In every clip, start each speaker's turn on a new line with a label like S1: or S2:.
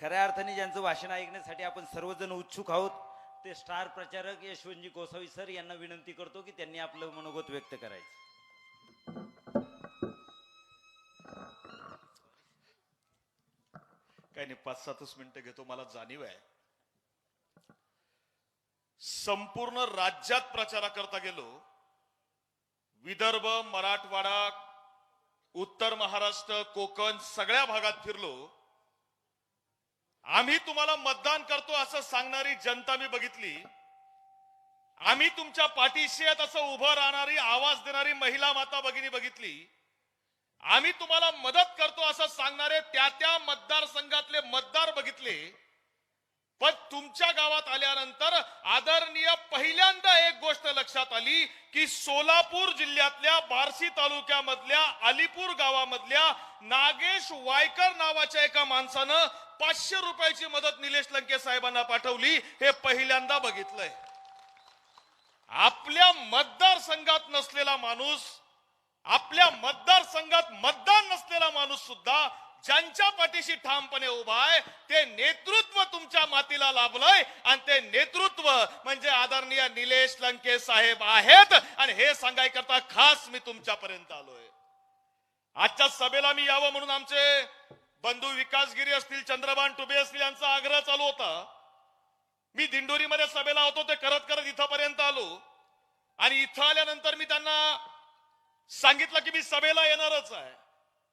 S1: खऱ्या अर्थाने ज्यांचं भाषण ऐकण्यासाठी आपण सर्वजण उत्सुक आहोत ते स्टार प्रचारक यशवंतजी गोसावी सर यांना विनंती करतो की त्यांनी आपलं मनोगत व्यक्त करायचं.
S2: काही नाही पाच सातच मिनिटं घेतो मला जाणीव आहे. संपूर्ण राज्यात प्रचाराकरता गेलो विदर्भ मराठवाडा उत्तर महाराष्ट्र कोकण सगळ्या भागात फिरलो आम्ही तुम्हाला मतदान करतो असं सांगणारी जनता मी बघितली. आम्ही तुमच्या पाठीशी आहेत असं उभं राहणारी आवाज देणारी महिला माता भगिनी बघितली. आम्ही तुम्हाला मदत करतो असं सांगणारे त्या त्या मतदारसंघातले मतदार बघितले. पण तुमच्या गावात आल्यानंतर आदरणीय पहिल्यांदा एक गोष्ट लक्षात आली की सोलापूर जिल्ह्यातल्या बार्शी तालुक्यामधल्या अलीपूर गावामधल्या नागेश वायकर नावाच्या एका माणसानं पाचशे रुपयाची मदत निलेश लंके साहेबांना पाठवली हे पहिल्यांदा बघितलंय. आपल्या मतदारसंघात नसलेला माणूस आपल्या मतदारसंघात मतदार नसलेला माणूस सुद्धा ज्यांच्या पाठीशी ठामपणे उभा आहे ते नेतृत्व तुमच्या मातीला लाभलंय आणि ते नेतृत्व म्हणजे आदरणीय निलेश लंके साहेब आहेत. आणि हे सांगायकरता खास मी तुमच्यापर्यंत आलोय. आजच्या सभेला मी यावं म्हणून आमचे बंधू विकासगिरी असतील चंद्रबान टुबे असतील यांचा आग्रह चालू होता. मी दिंडोरीमध्ये सभेला होतो ते करत करत इथंपर्यंत आलो. आणि इथं आल्यानंतर मी त्यांना सांगितलं की मी सभेला येणारच आहे.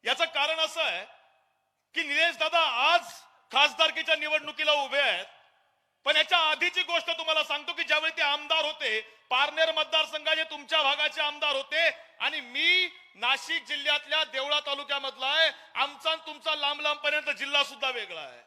S2: याचं कारण असं आहे की निलेश दादा आज खासदारकीच्या निवडणुकीला उभे आहेत. पण याच्या आधीची गोष्ट तुम्हाला सांगतो की ज्यावेळी ते आमदार होते पारनेर मतदारसंघाचे तुमच्या भागाचे आमदार होते आणि मी नाशिक जिल्ह्यातल्या देवळा तालुक्यामधला आहे. आमचा आणि तुमचा लांब लांब पर्यंत जिल्हा सुद्धा वेगळा आहे.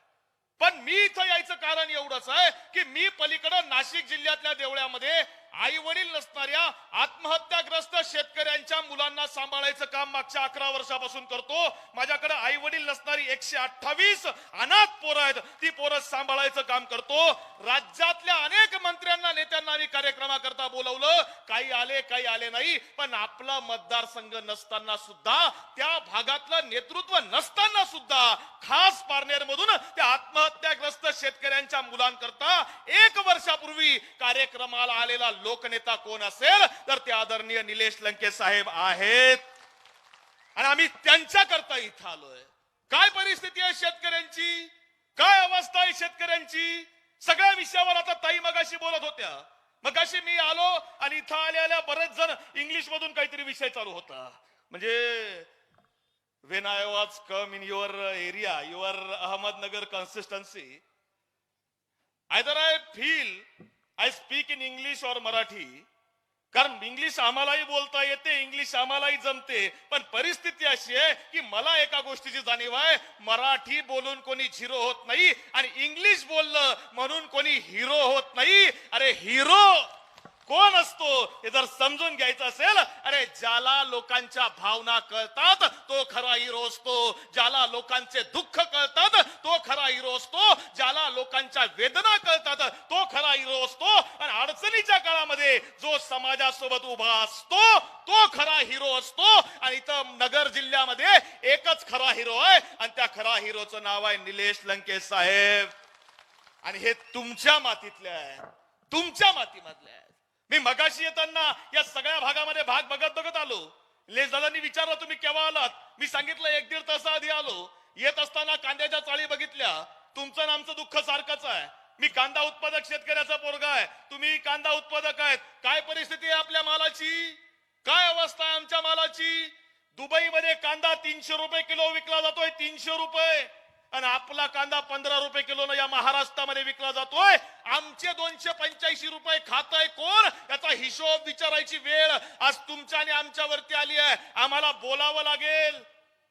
S2: पण मी इथं यायचं कारण एवढंच आहे की मी पलीकडे नाशिक जिल्ह्यातल्या देवळ्यामध्ये आई वडील नसणाऱ्या आत्महत्याग्रस्त शेतकऱ्यांच्या मुलांना सांभाळायचं काम मागच्या अकरा वर्षापासून करतो. माझ्याकडे आई वडील नसणारी एकशे अठ्ठावीस अनाथ पोरं आहेत. ती पोरं सांभाळायचं काम करतो. राज्यातल्या अनेक मंत्र्यांना नेत्यांना आणि कार्यक्रमाकरता बोलवलं. काही आले काही आले नाही. पण आपला मतदारसंघ नसताना सुद्धा त्या भागातलं नेतृत्व नसताना सुद्धा खास पारनेर मधून त्या आत्महत्याग्रस्त शेतकऱ्यांच्या मुलांकरता एक वर्षापूर्वी कार्यक्रमाला आलेला लोकनेता कोण असेल तर ते आदरणीय निलेश लंके साहेब आहेत. आणि आम्ही त्यांच्याकरता इथं आलोय. काय परिस्थिती आहे शेतकऱ्यांची? काय अवस्था आहे शेतकऱ्यांची? सगळ्या विषयावर आता ताई मगाशी बोलत होत्या. मगाशी मी आलो आणि इथं आल्या बरेच जण इंग्लिश मधून काहीतरी विषय चालू होता. म्हणजे when I was come in your area your Ahmednagar constituency either I feel I speak in English और मराठी कारण इंग्लिश आम्हालाही बोलता येते इंग्लिश आम्हालाही जमते. पण परिस्थिती अशी आहे की मला एका गोष्टीची जाणीव आहे मराठी बोलून कोणी झिरो होत नाही आणि इंग्लिश बोललं म्हणून कोणी हिरो होत नाही. अरे हिरो कोण असतो हे जर समजून घ्यायचं असेल अरे ज्याला लोकांच्या भावना कळतात तो खरा हिरो असतो. ज्याला लोकांचे दुःख कळतात तो खरा हिरो असतो. ज्याला लोकांच्या वेदना कळतात तो खरा हिरो असतो. आणि अडचणीच्या काळामध्ये जो समाजासोबत उभा असतो तो खरा हिरो असतो. आणि इथं नगर जिल्ह्यामध्ये एकच खरा हिरो आहे आणि त्या खरा हिरोचं नाव आहे निलेश लंकेश साहेब. आणि हे तुमच्या मातीतले आहे. तुमच्या मातीमधले आहे. मी मगाशी येताना या सगळ्या भागामध्ये भाग बघत बघत आलो. लेस दादांनी विचारलं तुम्ही केव्हा आलात? मी सांगितलं एक दीड तासाआधी आलो. येत असताना कांद्याच्या चाळी बघितल्या. तुमचं आणि आमचं दुःख सारखंच आहे. मी कांदा उत्पादक शेतकऱ्याचा पोरगा आहे. तुम्ही कांदा उत्पादक आहेत. काय परिस्थिती आहे आपल्या मालाची? काय अवस्था आहे आमच्या मालाची? दुबईमध्ये कांदा तीनशे रुपये किलो विकला जातोय तीनशे रुपये. आणि आपला कांदा पंधरा रुपये किलो या महाराष्ट्रामध्ये विकला जातोय. आमचे दोनशे पंच्याऐंशी रुपये खात आहे कोण? याचा हिशोब विचारायची वेळ आज तुमच्या आणि आमच्यावरती आली आहे. आम्हाला बोलावं लागेल.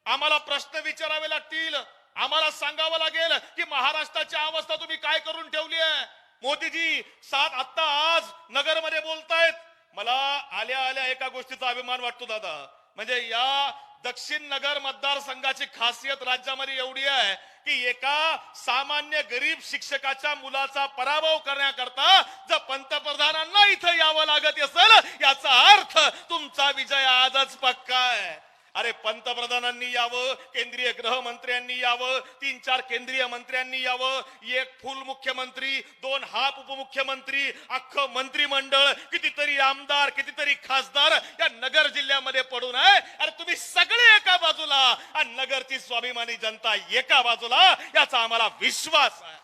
S2: आम्हाला प्रश्न विचारावे लागतील. आम्हाला सांगावं लागेल की महाराष्ट्राची अवस्था तुम्ही काय करून ठेवली आहे? मोदीजी सात आत्ता आज नगरमध्ये बोलतायत. मला आल्या आल्या एका गोष्टीचा अभिमान वाटतो दादा. म्हणजे या दक्षिण नगर मतदारसंघाची खासियत राज्यामध्ये एवढी आहे की एका सामान्य गरीब शिक्षकाच्या मुलाचा पराभव करण्याकरता जर पंतप्रधानांना इथं यावं लागत असेल याचा अर्थ तुमचा विजय आजच पक्का आहे. अरे पंतप्रधानांनी यावं केंद्रीय गृहमंत्र्यांनी यावं तीन चार केंद्रीय मंत्र्यांनी यावं एक फुल मुख्यमंत्री दोन हाफ उपमुख्यमंत्री अख्खं मंत्रिमंडळ कितीतरी आमदार कितीतरी खासदार या नगर जिल्ह्यामध्ये पडून आहे. अरे तुम्ही सगळे एका बाजूला आणि नगरची स्वाभिमानी जनता एका बाजूला याचा आम्हाला विश्वास आहे.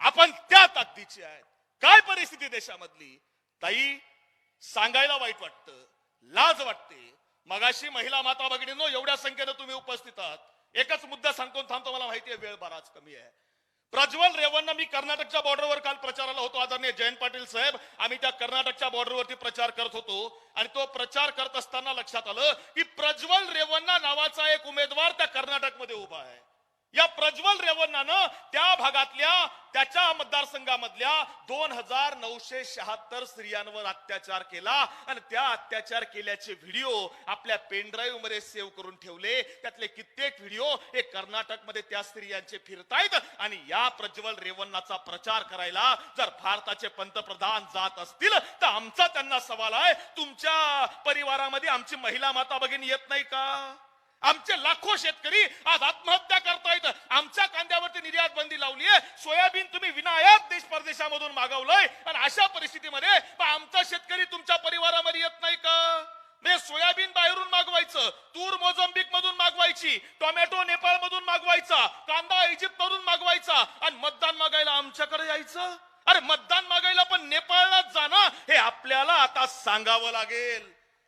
S2: आपण त्या ताकदीची आहेत. काय परिस्थिती देशामधली? ताई सांगायला वाईट वाटतं लाज वाटते मगाशी महिला माता भगिनींनो एवढ्या संख्येनं तुम्ही उपस्थित आहात. एकच मुद्दा सांगतो थांबतो मला माहिती आहे वेळ बराच कमी आहे. प्रज्वल रेवण्णा मी कर्नाटकच्या बॉर्डरवर काल प्रचाराला होतो आदरणीय जयंत पाटील साहेब. आम्ही त्या कर्नाटकच्या बॉर्डरवरती प्रचार करत होतो. आणि तो प्रचार करत असताना लक्षात आलं की प्रज्वल रेवण्णा नावाचा एक उमेदवार त्या कर्नाटकमध्ये उभा आहे. या प्रज्वल रेवन्नानं त्या भागातल्या त्याच्या मतदारसंघामधल्या दोन हजार नऊशे शहात्तर स्त्रियांवर अत्याचार केला. आणि त्या अत्याचार केल्याचे व्हिडिओ आपल्या पेनड्राईव्हमध्ये सेव्ह करून ठेवले. त्यातले कित्येक व्हिडिओ हे कर्नाटकमध्ये त्या स्त्रियांचे फिरतायत. आणि या प्रज्वल रेवन्नाचा प्रचार करायला जर भारताचे पंतप्रधान जात असतील तर आमचा त्यांना सवाल आहे तुमच्या परिवारामध्ये आमची महिला माता भगिनी येत नाही का? आमचे लाखो शेतकरी आज आत्महत्या करतायत. आमच्या कांद्यावरती निर्यात बंदी लावली आहे सोयाबीन तुम्ही विनायात देश परदेशामधून मागवलंय. आणि अशा परिस्थितीमध्ये आमचा शेतकरी तुमच्या परिवारामध्ये येत नाही का? म्हणजे सोयाबीन बाहेरून मागवायचं तूर मोझंबिक मधून मागवायची टोमॅटो नेपाळ मधून मागवायचा कांदा इजिप्त मधून मागवायचा आणि मतदान मागायला आमच्याकडे यायचं? अरे मतदान मागायला पण नेपाळला जाणं हे आपल्याला आता सांगावं लागेल.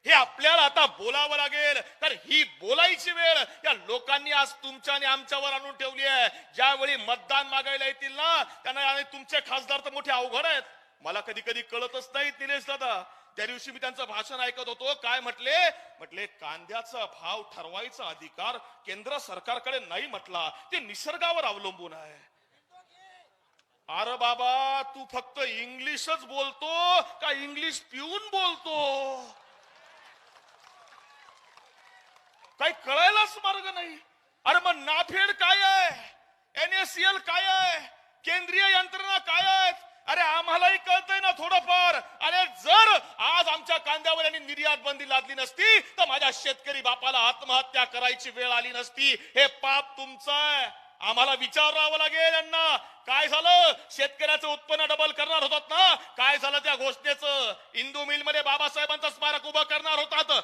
S2: हे आपल्याला आता बोलावं लागेल. तर ही बोलायची वेळ या लोकांनी आज तुमच्या आणि आमच्यावर आणून ठेवली आहे. ज्यावेळी मतदान मागायला येतील ना त्यांना आणि तुमचे खासदार तर मोठे अवघड आहेत. मला कधी कधी कळतच नाही निलेश दादा. त्या दिवशी मी त्यांचं भाषण ऐकत होतो. काय म्हटले? म्हटले कांद्याचा भाव ठरवायचा अधिकार केंद्र सरकारकडे नाही म्हटला. ते निसर्गावर अवलंबून आहे. अरे बाबा तू फक्त इंग्लिशच बोलतो का इंग्लिश पिऊन बोलतो? काही कळायलाच मार्ग नाही. अरे मग नाफेड काय आहे? एनएससीएल काय आहे? केंद्रीय यंत्रणा काय आहेत? अरे आम्हालाही कळतंय ना थोडंफार. अरे जर आज आमच्या कांद्यावर यांनी निर्यात बंदी लादली नसती तर माझ्या शेतकरी बापाला आत्महत्या करायची वेळ आली नसती. हे पाप तुमचं आहे. आम्हाला विचारावं लागेल यांना. काय झालं? शेतकऱ्याचं उत्पन्न डबल करणार होतात ना? काय झालं त्या घोषणेचं? इंदू मिलमध्ये बाबासाहेबांचं स्मारक उभं करणार होतात.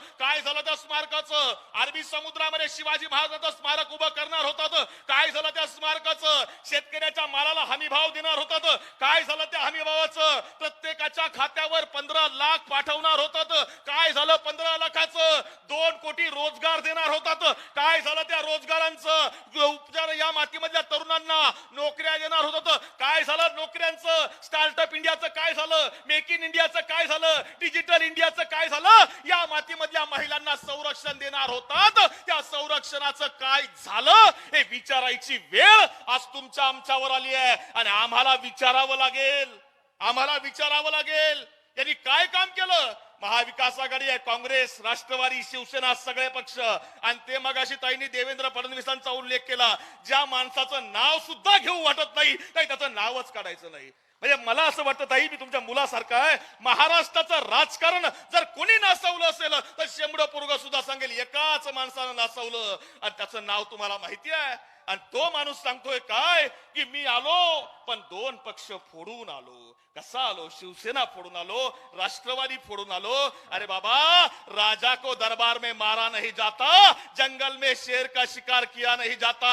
S2: झालं त्या स्मारकाचं? अरबी समुद्रामध्ये शिवाजी महाराजांचं स्मारक उभं करणार होतात. काय झालं त्या स्मारकाचं? शेतकऱ्याच्या मालाला हमी भाव देणार होतात. काय झालं त्या हमी भावाचं प्रत्येकाच्या खात्यावर पंधरा लाख पाठवणार होतात. काय झालं पंधरा लाखाचं? दोन कोटी रोजगार देणार होतात. काय झालं त्या रोजगारांचं? उपचार या मातीमधल्या तरुणांना नोकऱ्या देणार होतात. काय झालं नोकऱ्यांचं? स्टार्टअप इंडियाचं काय झालं? मेक इन इंडियाचं काय झालं? डिजिटल इंडियाचं काय झालं? या मातीमधल्या महिलांना संरक्षण देणार होतात. त्या संरक्षणाचं काय झालं? हे विचारायची वेळ आज तुमच्या आमच्यावर आली आहे. आणि आम्हाला विचारावं लागेल. आम्हाला विचारावं लागेल. यांनी काय काम केलं? महाविकास आघाडी आहे काँग्रेस राष्ट्रवादी शिवसेना सगळे पक्ष. आणि ते मगाशी ताईंनी देवेंद्र फडणवीसांचा उल्लेख केला. ज्या माणसाचं नाव सुद्धा घेऊ वाटत नाही ताई त्याचं नावच काढायचं नाही. म्हणजे मला असं वाटतं ताई मी तुमच्या मुलासारखं आहे. महाराष्ट्राचं राजकारण जर कोणी नाचवलं असेल तर शेंबड पोरग सुद्धा सांगेल एकाच माणसानं नाचवलं आणि त्याचं नाव तुम्हाला माहिती आहे. आणि तो माणूस सांगतोय काय? की मी आलो पण दोन पक्ष फोडून आलो. कसा आलो? शिवसेना फोडून आलो राष्ट्रवादी फोडून आलो. अरे बाबा राजा को दरबार में मारा नहीं जाता जंगल में शेर का शिकार किया नहीं जाता.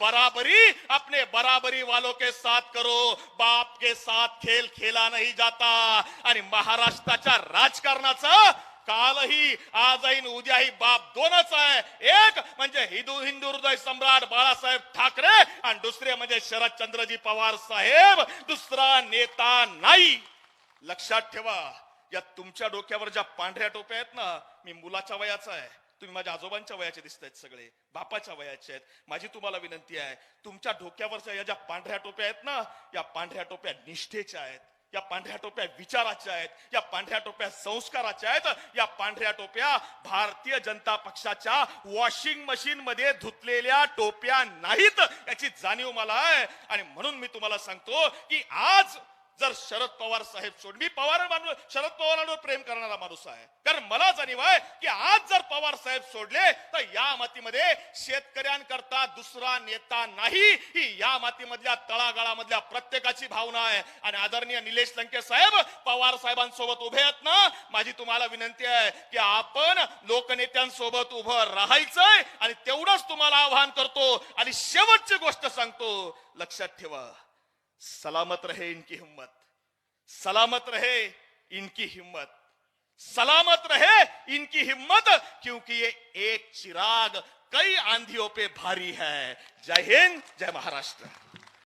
S2: बराबरी अपने बराबरी वालों के साथ करो बाप के साथ खेल खेला नहीं जाता. आणि महाराष्ट्राच्या राजकारणाचा कालही आजही उद्याही बाप दोनच आहे. एक म्हणजे हिंदू हिंदू हृदय सम्राट बाळासाहेब ठाकरे आणि दुसरे म्हणजे शरदचंद्रजी पवार साहेब. दुसरा नेता नाही. लक्षात ठेवा या तुमच्या डोक्यावर ज्या पांढऱ्या टोप्या आहेत ना मी मुलाच्या वयाचा आहे. तुम्ही माझ्या आजोबांच्या वयाचे दिसत आहेत सगळे बापाच्या वयाचे आहेत. माझी तुम्हाला विनंती आहे तुमच्या डोक्यावरच्या या ज्या पांढऱ्या टोप्या आहेत ना या पांढऱ्या टोप्या निष्ठेच्या आहेत. या पांढऱ्या टोप्या विचाराच्या आहेत या पांढऱ्या टोप्या संस्काराच्या आहेत या पांढऱ्या टोप्या भारतीय जनता पक्षाच्या वॉशिंग मशीन मध्ये धुतलेल्या टोप्या नाहीत याची जाणीव मला आहे. आणि म्हणून मी तुम्हाला सांगतो की आज जर शरद पवार साहेब सोड मी पवार माणूस शरद पवारांवर प्रेम करणारा माणूस आहे. कारण मला जाणीव आहे की आज जर पवार साहेब सोडले तर या मातीमध्ये शेतकऱ्यांकरता दुसरा नेता नाही. ही या मातीमधल्या तळागाळामधल्या प्रत्येकाची भावना आहे. आणि आदरणीय निलेश लंके साहेब पवार साहेबांसोबत उभे आहेत ना? माझी तुम्हाला विनंती आहे की आपण लोकनेत्यांसोबत उभं राहायचंय आणि तेवढंच तुम्हाला आवाहन करतो. आणि शेवटची गोष्ट सांगतो. लक्षात ठेवा. सलामत रहे इनकी हिम्मत। सलामत रहे इनकी हिम्मत। सलामत रहे इनकी हिम्मत, क्योंकि ये एक चिराग कई आंधियों पे भारी है। जय हिंद, जय महाराष्ट्र।